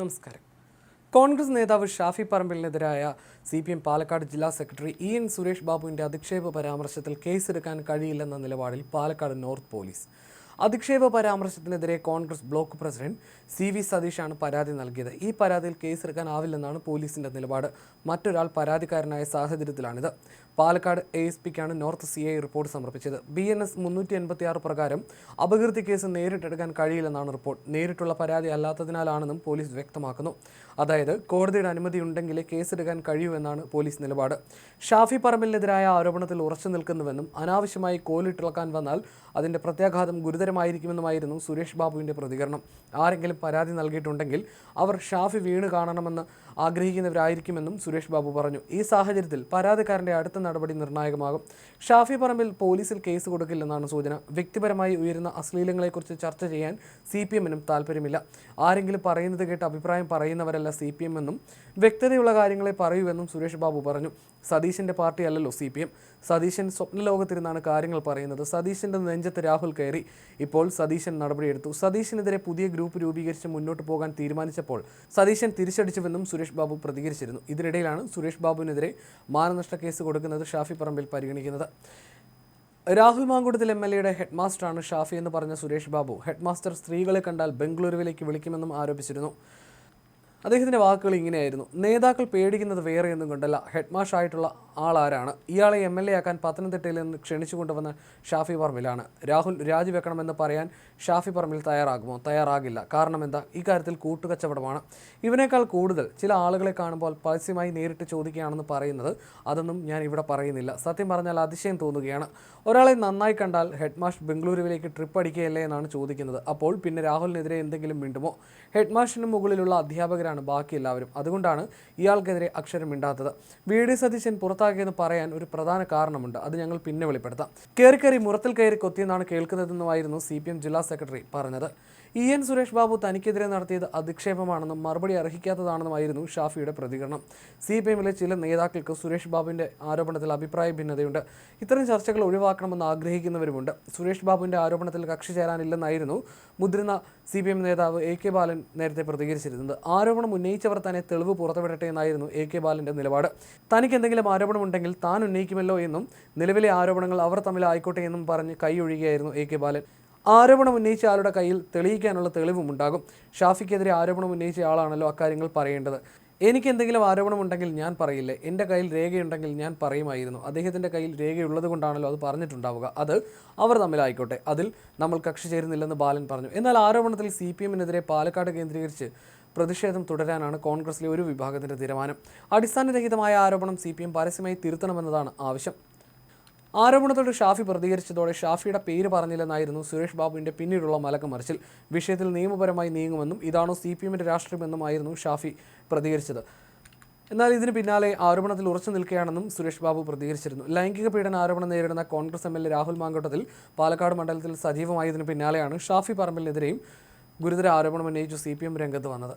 നമസ്കാരം. കോൺഗ്രസ് നേതാവ് ഷാഫി പറമ്പിലിനെതിരായ സി പി എം പാലക്കാട് ജില്ലാ സെക്രട്ടറി ഇ എൻ സുരേഷ് ബാബുവിന്റെ അധിക്ഷേപ പരാമർശത്തിൽ കേസെടുക്കാൻ കഴിയില്ലെന്ന നിലപാടിൽ പാലക്കാട് നോർത്ത് പോലീസ്. അധിക്ഷേപ പരാമർശത്തിനെതിരെ Congress block president C V സതീഷാണ് പരാതി നൽകിയത്. ഈ പരാതിയിൽ കേസെടുക്കാനാവില്ലെന്നാണ് പോലീസിന്റെ നിലപാട്. മറ്റൊരാൾ പരാതിക്കാരനായ സാഹചര്യത്തിലാണിത്. പാലക്കാട് എ എസ് പിക്കാണ് നോർത്ത് സി ഐ റിപ്പോർട്ട് സമർപ്പിച്ചത്. ബി എൻ എസ് മുന്നൂറ്റി എൺപത്തി ആറ് പ്രകാരം അപകീർത്തി കേസ് നേരിട്ടെടുക്കാൻ കഴിയില്ലെന്നാണ് റിപ്പോർട്ട്. നേരിട്ടുള്ള പരാതി അല്ലാത്തതിനാലാണെന്നും പോലീസ് വ്യക്തമാക്കുന്നു. അതായത് കോടതിയുടെ അനുമതി ഉണ്ടെങ്കിലേ കേസെടുക്കാൻ കഴിയൂ എന്നാണ് പോലീസ് നിലപാട്. ഷാഫി പറമ്പിലിനെതിരായ ആരോപണത്തിൽ ഉറച്ചു നിൽക്കുന്നുവെന്നും അനാവശ്യമായി കോലിട്ടിളക്കാൻ വന്നാൽ അതിന്റെ പ്രത്യാഘാതം ഗുരുതരമായിരിക്കുമെന്നുമായിരുന്നു സുരേഷ് ബാബുവിന്റെ പ്രതികരണം. ആരെങ്കിലും പരാതി നൽകിയിട്ടുണ്ടെങ്കിൽ അവർ ഷാഫി വീണ് കാണണമെന്ന് ആഗ്രഹിക്കുന്നവരായിരിക്കുമെന്നും സുരേഷ് ബാബു പറഞ്ഞു. ഈ സാഹചര്യത്തിൽ പരാതിക്കാരന്റെ അടുത്ത നടപടി നിർണായകമാകും. ഷാഫി പറമ്പിൽ പോലീസിൽ കേസ് കൊടുക്കില്ലെന്നാണ് സൂചന. വ്യക്തിപരമായി ഉയരുന്ന അശ്ലീലങ്ങളെക്കുറിച്ച് ചർച്ച ചെയ്യാൻ സി പി എമ്മിനും താല്പര്യമില്ല ആരെങ്കിലും പറയുന്നത് കേട്ട് അഭിപ്രായം പറയുന്നവരല്ല സി പി എം എന്നും വ്യക്തതയുള്ള കാര്യങ്ങളെ പറയൂവെന്നും സുരേഷ് ബാബു പറഞ്ഞു. സതീശന്റെ പാർട്ടിയല്ലല്ലോ സി പി എം. സതീശൻ സ്വപ്നലോകത്തിരുന്നാണ് കാര്യങ്ങൾ പറയുന്നത്. സതീശന്റെ നെഞ്ചത്ത് രാഹുൽ കയറി. ഇപ്പോൾ സതീശൻ നടപടിയെടുത്തു സതീശനെതിരെ പുതിയ ഗ്രൂപ്പ് രൂപീകരിച്ച് മുന്നോട്ട് പോകാൻ തീരുമാനിച്ചപ്പോൾ സതീശൻ തിരിച്ചടിച്ചുവെന്നും സുരേഷ് ബാബു പ്രതികരിച്ചിരുന്നു. ഇതിനിടയിലാണ് സുരേഷ് ബാബുവിനെതിരെ മാനനഷ്ട കേസ് കൊടുക്കുന്നത് ഷാഫി പറമ്പിൽ പരിഗണിക്കുന്നത്. രാഹുൽ മാങ്കുടത്തിൽ എം എൽ എയുടെ ഹെഡ് മാസ്റ്ററാണ് ഷാഫി എന്ന് പറഞ്ഞ സുരേഷ് ബാബു. ഹെഡ്മാസ്റ്റർ സ്ത്രീകളെ കണ്ടാൽ ബംഗളൂരുവിലേക്ക് വിളിക്കുമെന്നും ആരോപിച്ചിരുന്നു. അദ്ദേഹത്തിന്റെ വാക്കുകൾ ഇങ്ങനെയായിരുന്നു. നേതാക്കൾ പേടിക്കുന്നത് വേറെ ഒന്നും കൊണ്ടല്ല. ഹെഡ് മാഷായിട്ടുള്ള ആളാരാണ്. ഇയാളെ എം എൽ എ ആക്കാൻ പത്തനംതിട്ടയിൽ നിന്ന് ക്ഷണിച്ചു കൊണ്ടുവന്ന ഷാഫി പറമ്പിലാണ്. രാഹുൽ രാജിവെക്കണമെന്ന് പറയാൻ ഷാഫി പറമ്പിൽ തയ്യാറാകുമോ? തയ്യാറാകില്ല. കാരണം എന്താ? ഇക്കാര്യത്തിൽ കൂട്ടുകച്ചവടമാണ്. ഇവനേക്കാൾ കൂടുതൽ ചില ആളുകളെ കാണുമ്പോൾ പരസ്യമായി നേരിട്ട് ചോദിക്കുകയാണെന്ന് പറയുന്നത് അതൊന്നും ഞാൻ ഇവിടെ പറയുന്നില്ല. സത്യം പറഞ്ഞാൽ അതിശയം തോന്നുകയാണ്. ഒരാളെ നന്നായി കണ്ടാൽ ഹെഡ്മാഷ് ബംഗളൂരുവിലേക്ക് ട്രിപ്പ് അടിക്കുകയല്ലേ എന്നാണ് ചോദിക്കുന്നത്. അപ്പോൾ പിന്നെ രാഹുലിനെതിരെ എന്തെങ്കിലും മിണ്ടുമോ? ഹെഡ് മാഷിന് മുകളിലുള്ള അധ്യാപകരാണ് ബാക്കി എല്ലാവരും അതുകൊണ്ടാണ് ഇയാൾക്കെതിരെ അക്ഷരം മിണ്ടാത്തത്. വി. ഡി. സതീശൻ പുറത്താക്കിയെന്ന് പറയാൻ ഒരു പ്രധാന കാരണമുണ്ട്. അത് ഞങ്ങൾ പിന്നെ വെളിപ്പെടുത്താം. കയറി കയറി മുറത്തിൽ കയറി കൊത്തിയെന്നാണ് കേൾക്കുന്നതെന്നുമായിരുന്നു സി പി എം ജില്ലാ സെക്രട്ടറി പറഞ്ഞത്. ഇ. എൻ. സുരേഷ് ബാബു തനിക്കെതിരെ നടത്തിയത് അധിക്ഷേപമാണെന്നും മറുപടി അർഹിക്കാത്തതാണെന്നുമായിരുന്നു ഷാഫിയുടെ പ്രതികരണം. സി പി എമ്മിലെ ചില നേതാക്കൾക്ക് സുരേഷ് ബാബുവിന്റെ ആരോപണത്തിൽ അഭിപ്രായ ഭിന്നതയുണ്ട്. ഇത്തരം ചർച്ചകൾ ഒഴിവാക്കണമെന്ന് ആഗ്രഹിക്കുന്നവരുമുണ്ട്. സുരേഷ് ബാബുവിന്റെ ആരോപണത്തിൽ കക്ഷി ചേരാനില്ലെന്നായിരുന്നു മുതിർന്ന സി നേതാവ് എ കെ ബാലൻ നേരത്തെ പ്രതികരിച്ചിരുന്നത്. ആരോപണം ഉന്നയിച്ചവർ തന്നെ തെളിവ് പുറത്തുവിടട്ടെ എന്നായിരുന്നു എ കെ ബാലന്റെ നിലപാട്. തനിക്ക് എന്തെങ്കിലും ആരോപണമുണ്ടെങ്കിൽ താൻ ഉന്നയിക്കുമല്ലോ എന്നും നിലവിലെ ആരോപണങ്ങൾ അവർ തമ്മിൽ ആയിക്കോട്ടെ എന്നും പറഞ്ഞ് കൈയൊഴിയുകയായിരുന്നു എ കെ ബാലൻ. ആരോപണം ഉന്നയിച്ച ആളുടെ കയ്യിൽ തെളിയിക്കാനുള്ള തെളിവും ഉണ്ടാകും. ഷാഫിക്കെതിരെ ആരോപണം ഉന്നയിച്ച ആളാണല്ലോ അക്കാര്യങ്ങൾ പറയേണ്ടത്. എനിക്ക് എന്തെങ്കിലും ആരോപണമുണ്ടെങ്കിൽ ഞാൻ പറയില്ലേ? എന്റെ കയ്യിൽ രേഖയുണ്ടെങ്കിൽ ഞാൻ പറയുമായിരുന്നു. അദ്ദേഹത്തിന്റെ കയ്യിൽ രേഖയുള്ളത് കൊണ്ടാണല്ലോ അത് പറഞ്ഞിട്ടുണ്ടാവുക. അത് അവർ തമ്മിലായിക്കോട്ടെ അതിൽ നമ്മൾ കക്ഷി ചേരുന്നില്ലെന്ന് ബാലൻ പറഞ്ഞു. എന്നാൽ ആരോപണത്തിൽ സി പി എമ്മിനെതിരെ പാലക്കാട് കേന്ദ്രീകരിച്ച് പ്രതിഷേധം തുടരാനാണ് കോൺഗ്രസിലെ ഒരു വിഭാഗത്തിന്റെ തീരുമാനം. അടിസ്ഥാനരഹിതമായ ആരോപണം സി പി എം പരസ്യമായി തിരുത്തണമെന്നതാണ് ആവശ്യം. ആരോപണത്തോട് ഷാഫി പ്രതികരിച്ചതോടെ ഷാഫിയുടെ പേര് പറഞ്ഞില്ലെന്നായിരുന്നു സുരേഷ് ബാബുവിന്റെ പിന്നീടുള്ള മലക്കമറിച്ചിൽ വിഷയത്തിൽ നിയമപരമായി നീങ്ങുമെന്നും ഇതാണോ സി പി എമ്മിന്റെ രാഷ്ട്രീയമെന്നുമായിരുന്നു ഷാഫി പ്രതികരിച്ചത്. എന്നാൽ ഇതിന് പിന്നാലെ ആരോപണത്തിൽ ഉറച്ചു നിൽക്കുകയാണെന്നും സുരേഷ് ബാബു പ്രതികരിച്ചിരുന്നു. ലൈംഗിക പീഡന ആരോപണം നേരിടുന്ന Congress M L A Rahul Mankoottathil Palakkad മണ്ഡലത്തിൽ സജീവമായതിനു പിന്നാലെയാണ് ഷാഫി പറമ്പലിനെതിരെയും ഗുരുതര ആരോപണം ഉന്നയിച്ചു സി പി എം രംഗത്ത് വന്നത്.